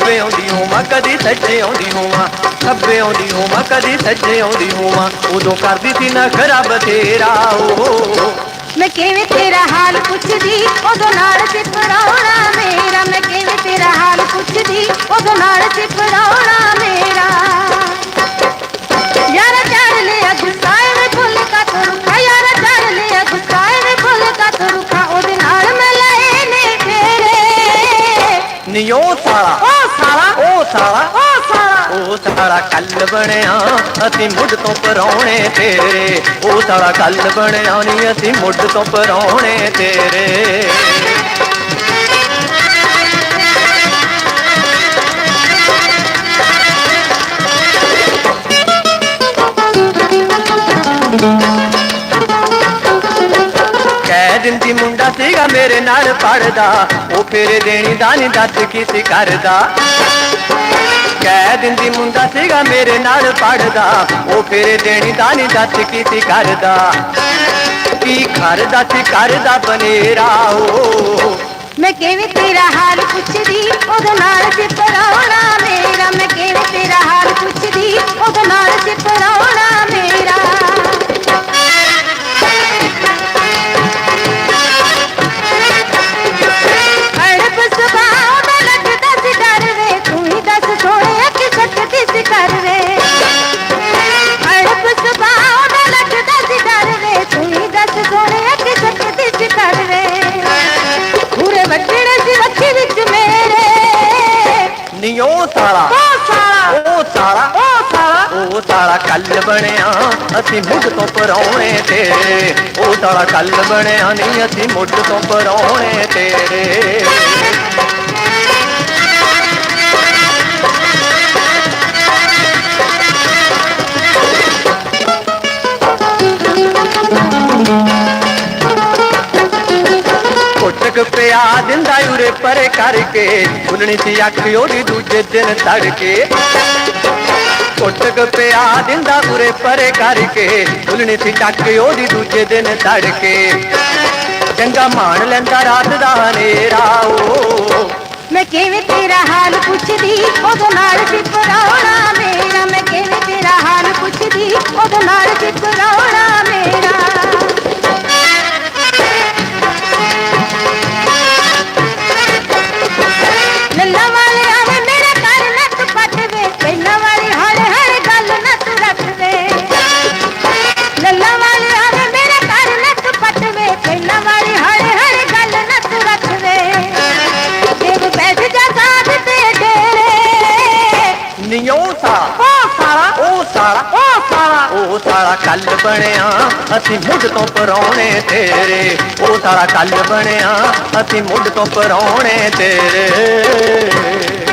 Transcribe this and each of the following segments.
ਖੱਬੇ ਆਉਂਦੀ ਹੋਵਾਂ ਕਦੀ ਸੱਜੇ ਆਉਂਦੀ ਹੋਵਾਂ ਖੱਬੇ ਆਉਂਦੀ ਹੋਵਾਂ ਕਦੀ ਸੱਜੇ ਆਉਂਦੀ ਹੋਵਾਂ ਉਦੋਂ ਕਰਦੀ ਸੀ ਨਾ ਖਰਾ ਬਥੇਰਾ ਓ ਮੈਂ ਕਿਵੇਂ ਤੇਰਾ ਹਾਲ ਪੁੱਛਦੀ ਉਦੋਂ ਨਾਲ ਚਿਪੜਾਉਣਾ ਮੇਰਾ। ਮੈਂ ਕਿਵੇਂ ਤੇਰਾ ਹਾਲ ਪੁੱਛਦੀ ਉਦੋਂ ਨਾਲ ਚਿਪੜਾਉਣਾ ਮੇਰਾ। ਯਾਰ ਚੜ ਲਿਆ ਗੁੱਸਾਏ ਵੇ ਭੁੱਲ ਕਾ ਤੁਰਖਾ। ਯਾਰ ਚੜ ਲਿਆ ਗੁੱਸਾਏ ਵੇ ਭੁੱਲ ਕਾ ਤੁਰਖਾ। ਉਹਦੇ ਨਾਲ ਮੈਂ ਲਏ ਨੇ ਫੇਰੇ। ਨੀ ਉਹ ਸਾਲਾ ਸਾਲਾ। ਉਹ ਸਾਲਾ। ਉਹ ਸਾਲਾ ਕੱਲ ਬਣਿਆ ਅਸੀਂ ਮੁੱਢ ਤੋਂ ਪਰੌਣੇ ਤੇਰੇ। ਉਹ ਸਾਲਾ ਕੱਲ ਬਣਿਆ ਨਹੀਂ ਅਸੀਂ ਮੁੱਢ ਤੋਂ ਪਰੌਣੇ ਤੇਰੇ। ਮੇਰੇ ਨਾਲ ਪੜਦਾ, ਉਹ ਫੇਰੇ ਦੇਣੀ ਦਾ ਦੱਸ ਕੀ ਕਰਦਾ। ਕਹਿ ਦਿੰਦੀ ਮੁੰਡਾ ਸੀਗਾ ਮੇਰੇ ਨਾਲ ਪੜਦਾ, ਉਹ ਫੇਰੇ ਦੇਣੀ ਦਾ ਦੱਸ ਕੀ ਸੀ ਕਰਦਾ। ਕੀ ਕਰਦਾ ਸੀ ਕਰਦਾ ਬਨੇਰਾ ਉਹ ਮੈਂ ਕਿਵੇਂ ਤੇਰਾ ਹਾਲ ਪੁੱਛਦੀ, ਉਹਦੇ ਨਾਲ ਚਿਪੜਾਉਣਾ ਮੇਰਾ। ਮੈਂ ਕਿਵੇਂ ਤੇਰਾ ਹਾਲ ਪੁੱਛਦੀ, ਉਹਦੇ ਨਾਲ ਚਿਪੜਾਉਣਾ ਮੇਰਾ। ਨੀ ਉਹ ਸਾਲਾ ਉਹ ਸਾਲਾ ਉਹ ਸਾਲਾ ਉਹ ਸਾਲਾ ਕੱਲ ਬਣਿਆ ਅਸੀਂ ਮੁੱਢ ਤੋਂ ਪਰੌਣੇ ਤੇਰੇ ਉਹ ਸਾਲਾ ਕੱਲ ਬਣਿਆ ਨਹੀਂ ਅਸੀਂ ਮੁੱਢ ਤੋਂ ਪਰੌਣੇ ਤੇਰੇ ਕੁੱਟਕ ਦਿੰਦਾ ਉਰੇ ਪਰੇ ਕਰਕੇ। ਭੁੱਲਣੀ ਸੀ ਅੱਖ, ਉਹਦੀ ਦੂਜੇ ਦਿਨ ਤੜਕੇ। ਕੁੱਟਕ ਪਿਆ ਦਿੰਦਾ ਉਰੇ ਪਰੇ ਕਰਕੇ। ਭੁੱਲਣੀ ਸੀ ਟੱਕ ਉਹਦੀ ਦੂਜੇ ਦਿਨ ਤੜਕੇ। ਚੰਗਾ ਮਾਣ ਲੈਂਦਾ ਰਾਤ ਦਾ ਹਨੇਰਾ, ਓ। ਮੈਂ ਕਿਵੇਂ ਤੇਰਾ ਹਾਲ ਪੁੱਛਦੀ, ਉਹਦੇ ਨਾਲ ਚਿਪੜਾਉਣਾ ਮੇਰਾ। ਮੈਂ ਕਿਵੇਂ ਤੇਰਾ ਹਾਲ ਪੁੱਛਦੀ, ਉਹਦੇ ਨਾਲ ਚਿਪੜਾਉਣਾ ਮੇਰਾ। ਉਹ ਕੱਲ ਬਣਿਆ, ਅਸੀਂ ਮੁੱਢ ਤੋਂ ਪਰੌਣੇ ਤੇਰੇ। ਉਹ ਸਾਰਾ ਕੱਲ ਬਣਿਆ, ਅਸੀਂ ਮੁੱਢ ਤੋਂ ਪਰੌਣੇ ਤੇਰੇ।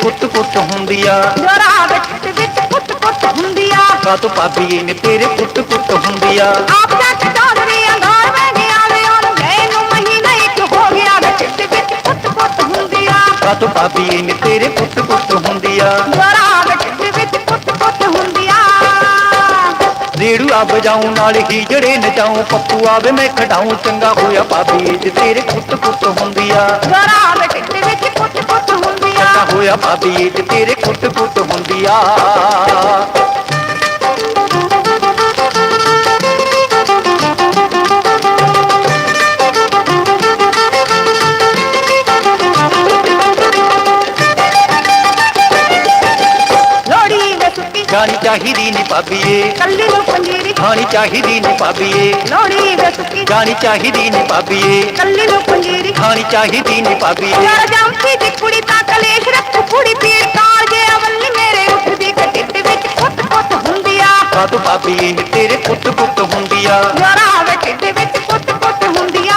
ਨੀ ਤੇਰੇ ਕੁੱਟ ਕੁੱਟ ਹੁੰਦੀ ਆ ਜਰਾ ਵਿੱਚ ਕੁੱਟ ਕੁੱਟ ਹੁੰਦੀ ਆ ਕਾ ਤੋ ਭਾਬੀਏ ਨੀ ਤੇਰੇ ਕੁੱਟ ਕੁੱਟ ਹੁੰਦੀ ਆ ਆਪ ਜੱਟ ਚੌਧਰੀ ਅੰਗਾਰ ਮੈਂ ਗਿਆ ਵੇ ਉਹਨੂੰ ਗਏ ਨੂੰ ਮਹੀਨਾ ਇੱਕ ਹੋ ਗਿਆ। ਵਿੱਚ ਕੁੱਟ ਕੁੱਟ ਹੁੰਦੀ ਆ ਕਾ ਤੋ ਭਾਬੀਏ ਨੀ ਤੇਰੇ ਕੁੱਟ ਕੁੱਟ ਹੁੰਦੀ ਆ ਜਰਾ ਵਿੱਚ ਕੁੱਟ ਕੁੱਟ ਹੁੰਦੀ ਆ ਰੇੜੂ ਆ ਬਜਾਉਂ ਨਾਲ ਹੀ ਜੜੇ ਨਚਾਉਂ ਪੱਪੂ ਆਵੇ ਮੈਂ ਖਡਾਉਂ ਚੰਗਾ ਹੋਇਆ ਭਾਬੀ ਜੇ ਤੇਰੇ ਕੁੱਟ ਕੁੱਟ ਹੁੰਦੀ ਆ ਜਰਾ ਢਿੱਡ ਵਿੱਚ ਕੁੱਟ ਕੁੱਟ ਹੁੰਦੀ ਆ ਚੰਗਾ ਹੋਇਆ ਭਾਬੀ ਜੇ ਤੇਰੇ ਕੁੱਟ ਕੁੱਟ ਹੁੰਦੀ ਆ ਲੋੜੀ ਵੇ ਸੁੱਕੀ ਜਾਣੀ ਚਾਹੀਦੀ ਨੀ ਭਾਬੀਏ ਕੱਲੀ ਨੂੰ ਪੰਜੀਰੀ ਖਾਣੀ ਚਾਹੀਦੀ ਨੀ ਭਾਬੀਏ ਲੋੜੀ ਵੇ ਸੁੱਕੀ ਜਾਣੀ ਚਾਹੀਦੀ ਨੀ ਭਾਬੀਏ ਕੱਲੀ ਨੂੰ ਪੰਜੀਰੀ ਖਾਣੀ ਚਾਹੀਦੀ ਨੀ ਭਾਬੀਏ ਯਾਰ ਜਾਂਤੀ ਦੀ ਕੁੜੀ ਤਾਂ ਕਲੇਸ਼ ਰੱਖ ਕੁੜੀ ਪੀਰ ਕਾਰ ਜੇ ਅਵਲੀ ਮੇਰੇ ਉੱਠਦੀ ਕਟਿੱਟ ਵਿੱਚ। ਕੁੱਟ ਕੁੱਟ ਹੁੰਦੀ ਆ। ਭਾਬੀਏ ਨੀ ਤੇਰੇ ਕੁੱਟ ਕੁੱਟ ਹੁੰਦੀ ਆ। ਯਾਰਾ ਵੇ ਢਿੱਡ ਵਿੱਚ ਕੁੱਟ ਕੁੱਟ ਹੁੰਦੀ ਆ।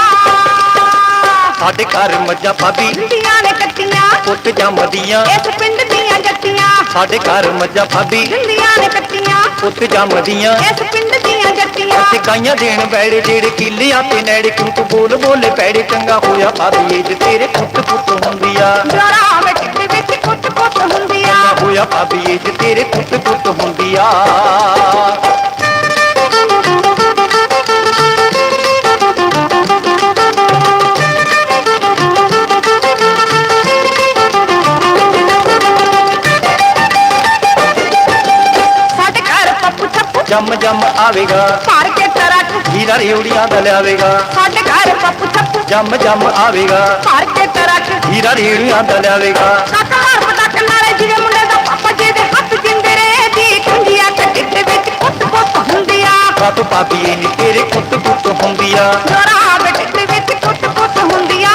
ਸਾਡੇ ਘਰ ਮੱਝਾਂ ਭਾਬੀ ਹੁੰਦੀਆਂ ਨੇ ਕੱਟੀਆਂ। ਪੁੱਤ ਜੰਮਦੀਆਂ। ਇਸ ਪਿੰਡ ਦੀਆਂ ਜੱਟੀਆਂ। ਸਾਡੇ ਘਰ ਮੱਝਾਂ ਭਾਬੀ ਹੁੰਦੀਆਂ ਨੇ ਕੱਟੀਆਂ। ਪੁੱਤ ਜੰਮਦੀਆਂ। ਇਸ ਪਿੰਡ ਦੀਆਂ ਜੱਟੀਆਂ। ਅਸੀਂ ਗਾਈਆਂ ਦੇਣ ਬੈੜੇ ਜਿਹੜੇ ਕਿੱਲਿਆਂ ਤੇ ਨੇੜੇ ਤੂੰ ਬੋਲ ਬੋਲੇ ਪੈੜੇ ਚੰਗਾ ਹੋਇਆ ਭਾਬੀਏ ਜੇ ਤੇਰੇ ਕੁੱਟ ਕੁੱਟ ਹੁੰਦੀ ਆ। ਦੇ ਵਿੱਚ ਕੁੱਟ ਕੁੱਟ ਹੁੰਦੀਆਂ। ਚੰਗਾ ਹੋਇਆ ਭਾਬੀਏ ਜੇ ਤੇਰੇ ਕੁੱਟ ਕੁੱਟ ਹੁੰਦੀ ਆ ਸਾਡੇ ਘਰ ਪੱਪੂ ਛੱਪੂ ਜੰਮ ਜੰਮ ਆਵੇਗਾ। ਭਰ ਕੇ ਟਰੱਕ ਹੀਰਾ ਰੇਵੜੀਆਂ ਦਾ ਲਿਆਵੇਗਾ। ਸਾਡੇ ਘਰ ਪੱਪੂ ਛੱਪੂ ਜੰਮ ਜੰਮ ਆਵੇਗਾ। ਭਰ ਕੇ ਟਰੱਕ ਹੀਰਾ ਰੇਵੜੀਆਂ ਦਾ ਲਿਆਵੇਗਾ। ਕਾਤੋਂ ਭਾਬੀਏ ਨੀ ਤੇਰੇ ਕੁੱਟ ਕੁੱਟ ਹੁੰਦੀ ਆ ਜਰਾ ਵਿੱਚ ਦੇ ਵਿੱਚ ਕੁੱਟ ਕੁੱਟ ਹੁੰਦੀਆਂ।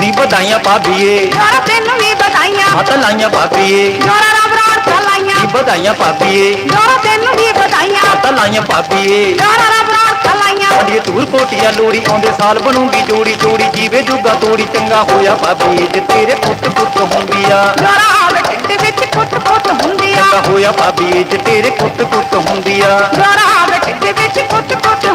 ਨੀ ਵਧਾਈਆਂ ਭਾਬੀਏ। ਜਰਾ ਤੈਨੂੰ ਵੀ ਬਧਾਈਆਂ ਹੱਥ ਲਾਈਆਂ ਭਾਬੀਏ। ਜਰਾ ਰੱਬ ਰਾਤ ਚਲਾਈਆਂ ਨੀ ਵਧਾਈਆਂ ਭਾਬੀਏ। ਜਰਾ ਤੈਨੂੰ ਵੀ ਬਧਾਈਆਂ ਹੱਥ ਲਾਈਆਂ ਭਾਬੀਏ। ਜਰਾ ਰੱਬ ਰਾਤ ਚਲਾਈਆਂ ਸਾਡੀ ਧੂਰ ਕੋਟੀਆਂ ਲੋੜੀ ਆਉਂਦੇ ਸਾਲ ਬਣੂਗੀ ਜੋੜੀ ਜੋੜੀ ਜੀਵੇ ਜੁਗਾ ਤੋੜੀ ਚੰਗਾ ਹੋਇਆ ਭਾਬੀਏ ਜੇ ਤੇਰੇ ਕੁੱਟ ਕੁੱਟ ਹੁੰਦੀ ਆ ਜਰਾ ਕੁੱਟ ਕੁੱਟ ਹੁੰਦੀਆਂ ਚੰਗਾ ਹੋਇਆ ਭਾਬੀਏ ਜੇ ਤੇਰੇ ਕੁੱਟ ਕੁੱਟ ਹੁੰਦੀ ਆ। ਜਰਾ ਵਿੱਚ ਵਿੱਚ ਕੁੱਟ ਕੁੱਟ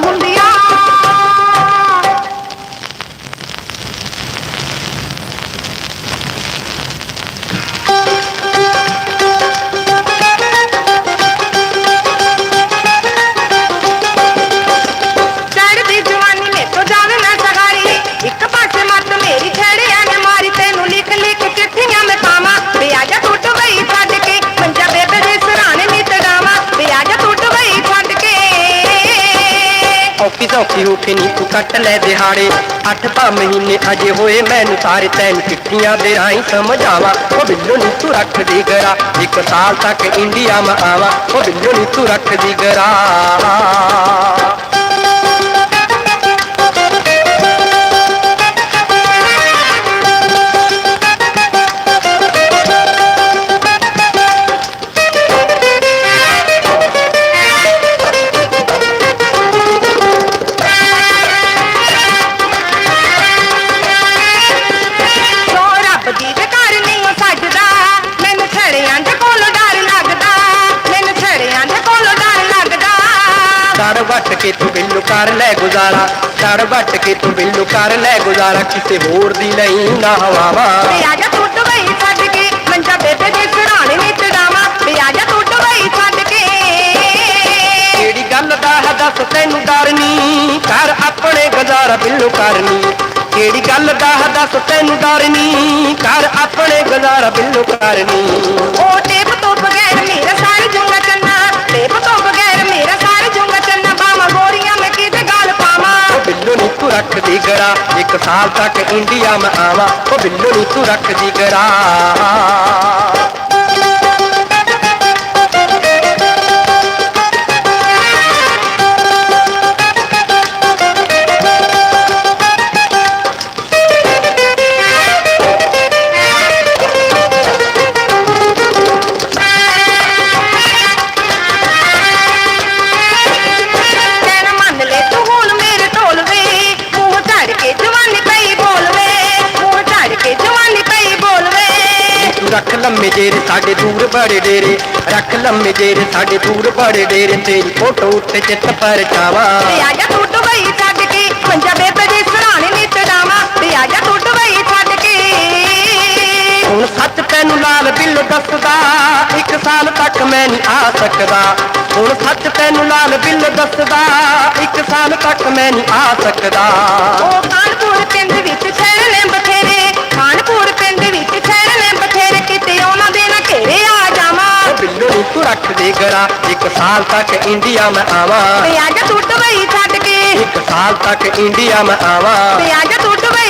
ਕੱਟ ਲੈ ਦਿਹਾੜੇ। ਅੱਠ ਤਾਂ ਮਹੀਨੇ ਅਜੇ ਹੋਏ, ਮੈਨੂੰ ਸਾਰੇ ਤੈਨੂੰ ਚਿੱਠੀਆਂ ਦੇ ਰਾਹੀਂ ਸਮਝਾਵਾਂ ਉਹ ਬਿੱਲੋ ਨੀ ਤੂੰ ਰੱਖ ਦੀ ਗਰਾ। ਇੱਕ ਸਾਲ ਤੱਕ ਇੰਡੀਆ ਮੈਂ ਆਵਾਂ। ਉਹ ਬਿੱਲੋ ਨੀ ਤੂੰ ਰੱਖ ਦੀ ਗਰਾ। ਕਰ ਲੈ ਗੁਜ਼ਾਰਾ ਡਰ ਵੱਟ ਕੇ ਤੂੰ ਬਿੱਲੂ ਕਰ ਲੈ ਗੁਜ਼ਾਰਾ ਕਿਸੇ ਹੋਰ ਦੀ ਨਹੀਂ ਨਾ ਹਵਾਵਾ। ਵੀ ਆ ਜਾ ਟੁੱਟ ਗਈ ਛੱਡ ਕੇ ਮੰਜਾ ਬੇਬੇ ਦੇ ਸਰਾਣੇ ਨੀ ਤੜਾਵਾਂ ਵੀ ਆ ਜਾ ਟੁੱਟ ਗਈ ਛੱਡ ਕੇ। ਕਿਹੜੀ ਗੱਲ ਦਾ ਹੈ ਦੱਸ ਤੈਨੂੰ ਡਰ ਨੀ ਕਰ ਆਪਣੇ ਗੁਜ਼ਾਰਾ ਬਿੱਲੂ ਕਰਨੀ ਕਿਹੜੀ ਗੱਲ ਦਾ ਹੈ ਦੱਸ ਤੈਨੂੰ ਡਰ ਨੀ ਕਰ ਆਪਣੇ ਗੁਜ਼ਾਰਾ ਬਿੱਲੂ ਕਰਨੀ ਉਹ ਰੱਖਦੀ ਗਰਾ ਇੱਕ ਸਾਲ ਤੱਕ ਇੰਡੀਆ ਮੈਂ ਆਵਾਂ ਉਹ ਬਿੱਲੂ ਨੀ ਤੂੰ ਰੱਖਦੀ ਗਰਾ। ਰੱਖ ਲੰਮੇ ਜੇਰੇ ਸਾਡੇ ਦੂਰ ਬੜੇ ਡੇਰੇ ਰੱਖ ਲੰਮੇ ਜੇਰੇ ਸਾਡੇ ਦੂਰ ਬੜੇ ਡੇਰੇ ਤੇਰੀ ਫੋਟੋ ਉੱਤੇ ਚਿੱਤ ਪਰਚਾਵਾ ਤੇ ਆ ਜਾ ਟੁੱਟ ਗਈ ਛੱਡ ਕੇ ਪੰਜਾ ਬੇਬੇ ਦੇ ਸਰਾਣੇ ਨੀ ਤੜਾਵਾਂ ਤੇ ਆ ਜਾ ਟੁੱਟ ਗਈ ਛੱਡ ਕੇ। ਹੁਣ ਸੱਚ ਤੈਨੂੰ ਲਾਲ ਬਿੱਲ ਦੱਸਦਾ ਇੱਕ ਸਾਲ ਤੱਕ ਮੈਂ ਨਹੀਂ ਆ ਸਕਦਾ। ਹੁਣ ਸੱਚ ਤੈਨੂੰ ਲਾਲ ਬਿੱਲ ਦੱਸਦਾ ਇੱਕ ਸਾਲ ਤੱਕ ਮੈਂ ਨਹੀਂ ਆ ਸਕਦਾ। ਉਹ ਕਾਨਪੁਰ ਪਿੰਡ ਵਿੱਚ ਛੇੜਨੇ ਬਥੇਰੇ ਤੂੰ ਰੱਖ ਦੇ ਗਰਾ ਇੱਕ ਸਾਲ ਤੱਕ ਇੰਡੀਆ ਮੈਂ ਆਵਾਂ। ਤੇ ਆ ਜਾ ਟੁੱਟ ਗਈ ਛੱਡ ਕੇ। ਇੱਕ ਸਾਲ ਤੱਕ ਇੰਡੀਆ ਮੈਂ ਆਵਾਂ। ਤੇ ਆ ਜਾ ਛੱਡ ਕੇ